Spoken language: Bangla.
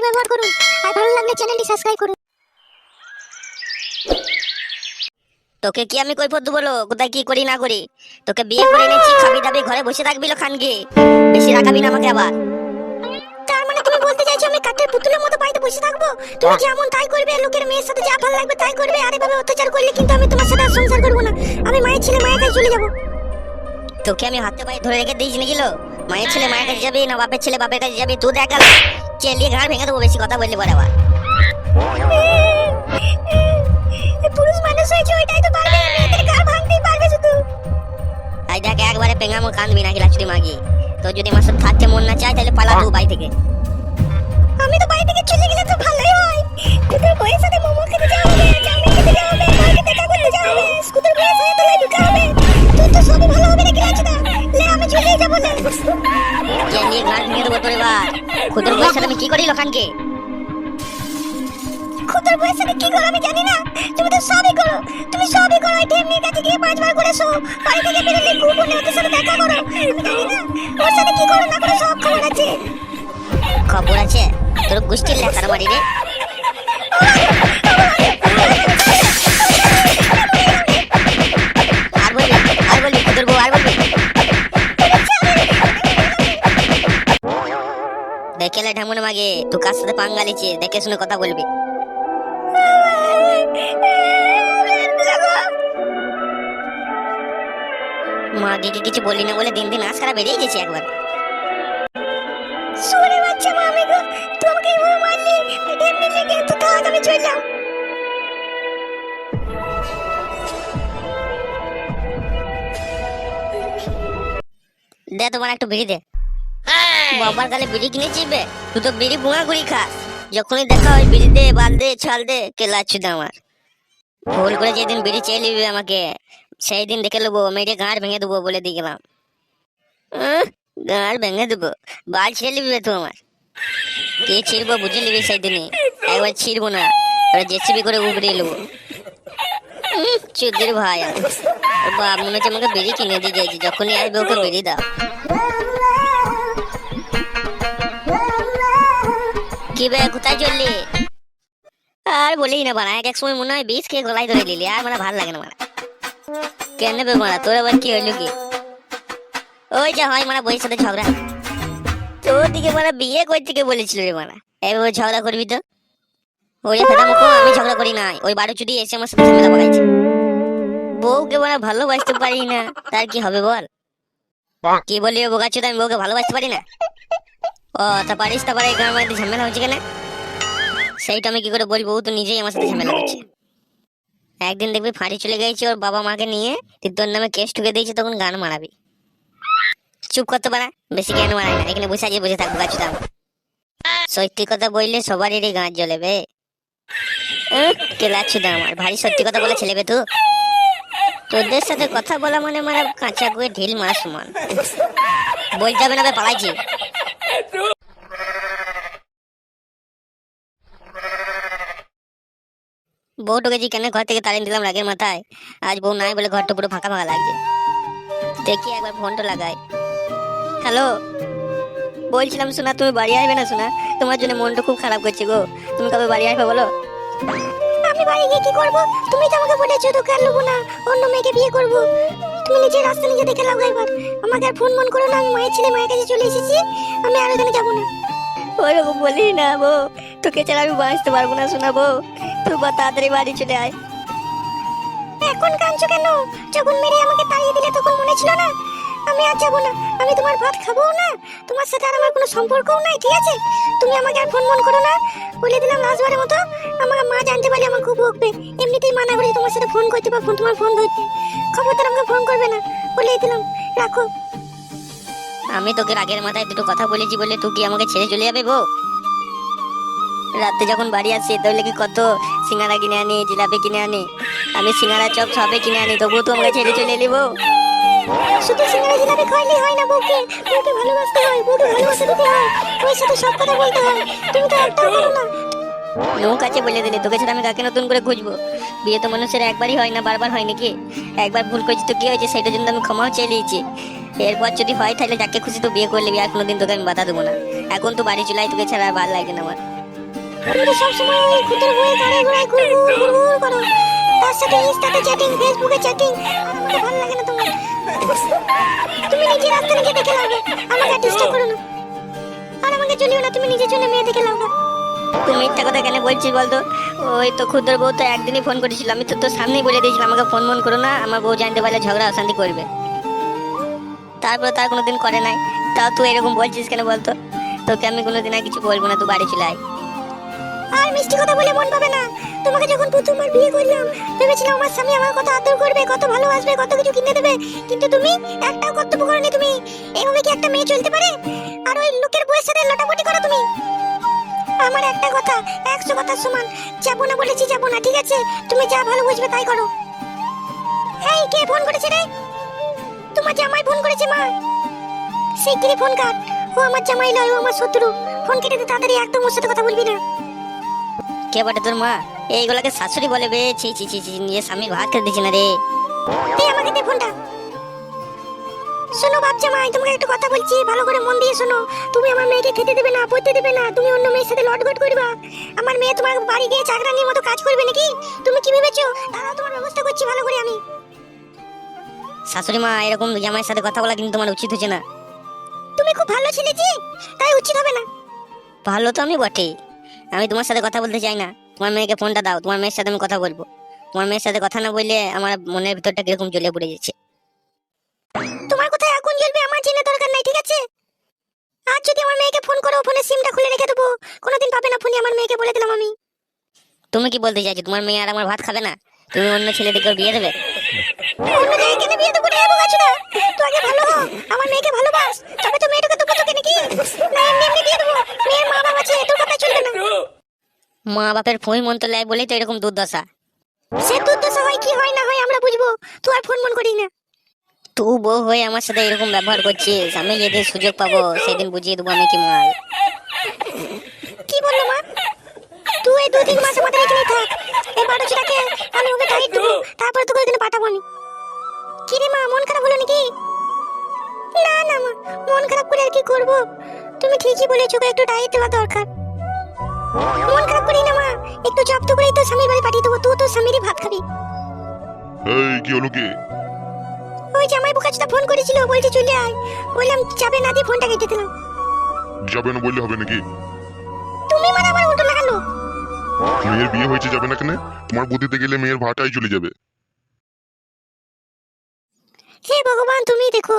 হ্যাশট্যাগ ব্যবহার করুন আর ভালো লাগলে চ্যানেলটি সাবস্ক্রাইব করুন। তোকে কি আমি কৈফত বলো কোথায় কি করি না করি? তোকে বিয়ে করে এনেছি খাবি দাবি ঘরে বসে থাকবি লো খানকে। বেশি রাখাবি না আমাকে আবার। তার মানে তুমি বলতে চাইছো আমি কাঠের পুতুলের মতো বাড়িতে বসে থাকব? তুমি যেমন তাই করবে লোকের মেয়ের সাথে যা ভালো লাগবে তাই করবে আর এভাবে অত্যাচার করলে কিন্তু আমি তোমার সাথে আর সংসার করব না। আমি মায়ের ছেলে মায়ের কাছে চলে যাব। তোকে আমি হাতে পায়ে ধরে রেখে দিয়েছি নাকি লো মায়ের ছেলে মায়ের কাছে যাবি না বাপের ছেলে বাপের কাছে যাবি? তুই দেখা চেলিয়ে ঘাড় ভেঙে দেবো বেশি কথা বললি পরে আবার। পুরুষ মানুষ হয়েছে ওইটাই তো পারবে মেয়েদের ঘর ভাঙতেই পারবে শুধু। আই দেখ একবারে পেঙ্গামো কানবি নাকি লাচুরি মাগি? তোর যদি আমার সাথে থাকতে মন না চায় তাহলে পালা তুই বাড়ি থেকে। আমি তো বাড়ি থেকে চলে গেলে তো ভালোই হয়। তোদের বউয়ের সাথে মোমো খেতে যাওয়া হবে খেতে হবে মাকে দেখা করতে স্কুটার বউয়ের সাথে তোলাই ঢুকা হবে। তোর তো সবই ভালো হবে। খুদর বউয়ের সাথে আমি কি করি লোকানকে? খুদর বউয়ের সাথে কি করো আমি জানি না। তুমি তো সবই করো। তুমি সবই করো। এই টেমনির কাছে গিয়ে পাঁচবার করে শো বাড়ি থেকে বেরোলে গোপনে ওদের সাথে দেখা করো। আমি জানি না। ওর সাথে কি করো না করে সব খবর আছে। খবর আছে? তোর গোষ্ঠীর লেখার বাড়ি রে লে ঢামুন মাগে। তুই কার সাথে পাঙ্গা লিছি দেখে শুনে কথা বলবি। মাকে কি কিছু বলি না বলে দিন দিন আজ খারাপ বেরিয়ে গেছি একবার। শুনে বাচ্চা মামি গো তোমাকে মারলি টেমনি লেগে তো থাক আমি চললাম দে তোমার একটু বিড়ি দে। বাবার গালে বিড়ি কিনে চিবে তুই তো বিড়ি বুঙা করি খাস। যখনই দেখা হয় বিড়ি দে বাল দে ছাল দে কে লাচ্ছু আমার। ভুল করে যেদিন বিড়ি চেয়ে নিবি আমাকে সেই দিন দেখে নেব মেয়েটে গাঁড় ভেঙে দেবো বলে দিয়ে গেলাম। গাঁড় ভেঙে দেবো বাল ছেড়ে নিবি তুই আমার। কে ছিড়বো বুঝে নিবি সেই দিনই একবার ছিড়বো না ওরা জেসিবি করে উবড়িয়ে নেব। চুদির ভাই। বাপ মনে হচ্ছে আমাকে বিড়ি কিনে দিয়ে যাইছি যখনই আসবে ওকে বেরিয়ে দাও। কি বে কোথায় চললি? আর বলি না বানা এক এক সময় মনে হয় বিষ খেয়ে গলায় ধরে নিলি আর মানে ভালো লাগে না মারা কেন বে মারা তোর আবার কি হইল কি? ওই যে হয় মারা বইয়ের সাথে ঝগড়া। তোর দিকে মারা বিয়ে কই থেকে বলেছিল রে মারা এবার ঝগড়া করবি তো? ওই যে মুখো আমি ঝগড়া করি নাই। ওই বারো চুদি এসে আমার সাথে ঝামেলা বউকে মানে ভালোবাসতে পারি না তার কি হবে বল? কি বলি বোকা চুদা আমি বউকে ভালোবাসতে পারি না? ও তা পারিস তারপরে এই গ্রামের মধ্যে ঝামেলা হচ্ছে কেন? সেইটা আমি কি করে বলব? ও তো নিজেই আমার সাথে ঝামেলা করছে। একদিন দেখবি ফাঁড়ি চলে গেছে ওর বাবা মাকে নিয়ে তুই তোর নামে কেস ঠুকে দিয়েছে তখন গান মারাবি। চুপ করতে পারা বেশি জ্ঞান মারাই না এখানে বসে আজকে বসে থাকব গাছটা সত্যি কথা বললে সবারই রে গাছ জ্বলেবে কেলা চুদা আমার ভারী সত্যি কথা বলে ছেলেবে তো। তোদের সাথে কথা বলা মানে মানে কাঁচা গুয়ে ঢিল মারা সমান। বলতে হবে না বে, পালাইছি। বউ ঢুকেছি কেন ঘর থেকে তাড়িয়ে দিলাম রাগের মাথায়? আজ বউ নাই বলে ঘরটা পুরো ফাঁকা ফাঁকা লাগছে। দেখি একবার ফোনটা লাগাই। হ্যালো? বলছিলাম শোনা তুমি বাড়ি আসবে না শোনা তোমার জন্য মনটা খুব খারাপ করছে গো। তুমি কবে বাড়ি আসবে বলো? আমি বাড়ি গিয়ে কি করব? তুমি তো আমাকে বলেছ তোকে আর নেব না, অন্য মেয়েকে বিয়ে করব। তুমি নিজের রাস্তা নিজে দেখে লাও এবার আমাকে আর ফোন মন করো না, আমি মায়ের ছেলে, মায়ের কাছে চলে এসেছি, আমি আর ওখানে যাব না। ওরকম বলি না বউ, তোকে ছাড়া আমি বাঁচতে পারব না শোনা বউ তুই বা তাড়াতাড়ি বাড়ি চলে আয়। এখন কাঁদছো কেন? যখন মেরে আমাকে তাড়িয়ে দিলে তখন মনে ছিল না, আমি আর যাব না। আমি তোমার ভাত খাব না, তোমার সাথে আর আমার কোনো সম্পর্কও নাই, ঠিক আছে? তুমি আমাকে আর ফোন মন করো না। বলে দিলাম লাস্টবারের মতো আমাকে মা জানতে পারলে আমার খুব বকবে। এমনিতেই মানা করি তোমার সাথে ফোন করতে বা ফোন তোমার ফোন ধরতে। খবরদার আমাকে ফোন করবে না। বলেই দিলাম, রাখো। আমি তোকে রাগের মাথায় দুটো কথা বলেছি বলে তুই কি আমাকে ছেড়ে চলে যাবে বউ? রাতে যখন বাড়ি আসি তাহলে কি কত সিঙ্গারা কিনে আনি জিলাপি কিনে আনি। আমি সিঙ্গারা চপ সবে কিনে আনি তবুও তো আমাকে ছেড়ে চলে এলি বউ শুধু সিঙ্গারা জিলাপি খাইলে হয় না বউকে। বউকে ভালোবাসতে হয় বউকে ভালোবাসা দিতে হয়। ওর সাথে সব কথা বলতে হয়। তুমি তো একটাও করো না। নৌক আছে বলে দিলি তোকে ছাড়া আমি কাকে নতুন করে খুঁজবো? বিয়ে তো মানুষের একবারই হয় না বারবার হয় নাকি? একবার ভুল করেছি তো কি হয়েছে সেটার জন্য আমি ক্ষমাও চেয়ে নিয়েছি। এরপর যদি হয় তাহলে যাকে খুশি তো বিয়ে করে নিবি আর কোনোদিন তোকে আমি বাধা দেবো না। এখন তো বাড়ি চলাই তোকে ছাড়া আর ভালো লাগে না আমার। তুমি সবসময় ওই খুদের বইয়ে গাড়ি ঘোড়ায় ঘুরঘুর ঘুরঘুর করো। তার সাথে ইনস্টাতে চ্যাটিং ফেসবুকে চ্যাটিং ভালো লাগে না তোমার। তুমি নিজে রাস্তা নিজে দেখে লাও আমাকে ডিস্টার্ব করো না। আর আমাকে চলিও না, তুমি নিজের জন্য মেয়ে দেখে লাও তুই মিথ্যা কথা কেন বলছিস বলতো? ওই তো ক্ষুদ্র বউ তো একদিনই ফোন করেছিল। আমি তো তোর সামনেই বলে দিয়েছিলাম, আমাকে ফোন মন করো না। আমার বউ জানতে পারলে ঝগড়া, অশান্তি করবে। তারপরে তার কোনোদিন করে নাই। তাও তুই এরকম বলছিস কেন বলতো? তোকে আমি কোনোদিন আর কিছু বলব না। তুই বাড়ি চলে আয়। আর মিষ্টি কথা বলে মন পাবে না। তোমাকে যখন প্রথমবার বিয়ে করলাম, ভেবেছিলাম আমার স্বামী আমার কত আদর করবে, কত ভালোবাসবে, কত কিছু কিনে দেবে। কিন্তু তুমি একটাও কর্তব্য করনি তুমি। এভাবে কি একটা মেয়ে চলতে পারে? আর ওই লোকের বউয়ের সাথে লটাপটি করো তুমি। আমার একটা কথা, একশো কথার সমান। যাব না বলেছি, যাব না, ঠিক আছে? তুমি যা ভালো বুঝবে তাই করো। এই কে ফোন করেছে রে? তোমার জামাই ফোন করেছে মা। শিগগিরই ফোন কাট। ও আমার জামাই নয় ও আমার শত্রু। ফোন কেটে তাড়াতাড়ি একদম ওর সাথে কথা বলবি না। কে বটে তোর মা? এইগুলাকে শাশুড়ি বলে, বে, ছি ছি ছি ছি নিজের স্বামীর ভাত খেতে দিচ্ছে না রে। দে আমাকে দে ফোনটা। শোনো বাচ্চা মাই তোমাকে একটা কথা বলছি, ভালো করে মন দিয়ে শোনো। তুমি আমার মেয়েকে খেতে দেবে না, পড়তে দেবে না, তুমি অন্য মেয়ের সাথে লটঘট করবা। আমার মেয়ে তোমার বাড়ি গিয়ে চাকরানির মতো কাজ করবে নাকি? তুমি কি ভেবেছো? দাঁড়াও, তোমার ব্যবস্থা করছি ভালো করে আমি। শাশুড়ি মা, এরকম জামাইয়ের সাথে কথা বলা কিন্তু তোমার উচিত হচ্ছে না। তুমি খুব ভালো ছেলে জি তাই উচিত হবে না। ভালো তো আমি বটেই আমি তোমার সাথে কথা বলতে চাই না। তোমার মেয়েকে ফোনটা দাও, তোমার মেয়ের সাথে আমি কথা বলব। তোমার মেয়ের সাথে কথা না বললে আমার মনের ভিতরটা কীরকম জ্বলে পড়ে যাচ্ছে। তোমার কোথায় আগুন জ্বলবে, আমার জেনে দরকার নাই, ঠিক আছে? আজ যদি আমার মেয়েকে ফোন করো ফোনে সিমটা খুলে রেখে দেবো। কোনোদিন পাবে না ফোনই, আমার মেয়েকে বলে দিলাম আমি। তুমি কি বলতে চাইছো, তোমার মেয়ে আর আমার ভাত খাবে না? তুমি অন্য ছেলে দিকে বিয়ে দেবে? বিয়ে দেবো আগে ভালো আমার মেয়েকে ভালোবাস তবে তো মেয়েটাকে দেবো তোকে নাকি না এমনি এমনি দিয়ে দেবো মেয়ের মা বাবা আছে তোর কথা চলবে না মা বাপের ফোন মন্ত্র লেয় বলেই তো এরকম দুর্দশা। সে দুর্দশা হয়, কি হয় না হয় আমরা বুঝব। তুই আর ফোন মন করিস না। তুই বউ হয়ে আমার সাথে এরকম ব্যবহার করছিস, আমি যেদিন সুযোগ পাবো সেদিন বুঝিয়ে দেবো আমি কি মাল। কি বলল মা? তুই এই দু তিন মাস আমাদের এখানে থাক। এই বারোচুটাকে আমি ওকে ডাইট দেবো, তারপরে তোকে ওইখানে পাঠাবো আমি। কি রে মা, মন খারাপ হলো নাকি? না না মা, মন খারাপ করে আর কি করব? তুমি ঠিকই বলেছ একটু ডাইট দেওয়া দরকার। মন খারাপ করি না মা। একটু জব্দ করেই তো স্বামীর বাড়ি পাঠিয়ে দেবো। তুই তো স্বামীরই ভাত খাবি। এই কি হলো কি? ওই জামাই বোকাচোদা ফোন করেছিল বলছে চলে আয়। বললাম যাবে না দিয়ে ফোনটা কেটে দিলাম। যাবে না বললে হবে নাকি? তুমি মানে আমার উল্টো লাগালো। মেয়ের বিয়ে হয়েছে যাবে না কেন? তোমার বুদ্ধিতে গেলে মেয়ের ভাটাই চলে যাবে। হে ভগবান তুমি দেখো।